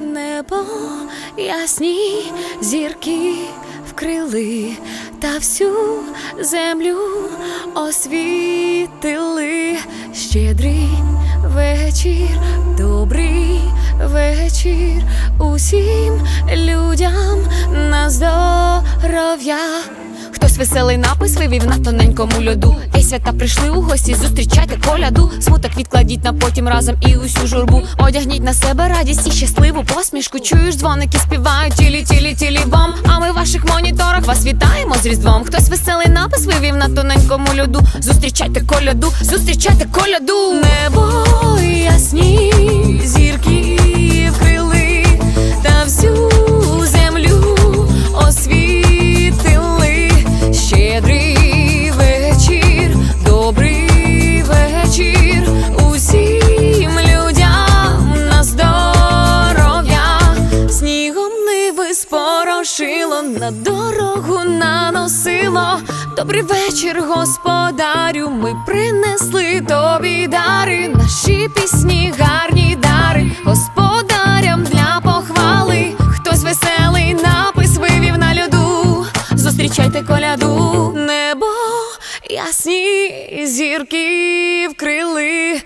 небо ясні зірки вкрили та всю землю освітили. Щедрий вечір, добрий вечір усім людям на здоров'я. Веселий напис вивів на тоненькому льоду. Ей, свята прийшли у гості, зустрічайте коляду. Смуток відкладіть на потім разом і усю журбу. Одягніть на себе радість і щасливу посмішку. Чуєш, дзвоники співають тілі, тілі, тілі бом. А ми в ваших моніторах вас вітаємо з різдвом. Хтось веселий напис вивів на тоненькому льоду. Зустрічайте коляду, зустрічайте коляду. Небо спорошило, на дорогу наносило. Добрий вечір, господарю. Ми принесли тобі дари, наші пісні, гарні дари, господарям для похвали. Хтось веселий напис вивів на льоду. Зустрічайте коляду, небо ясні зірки вкрили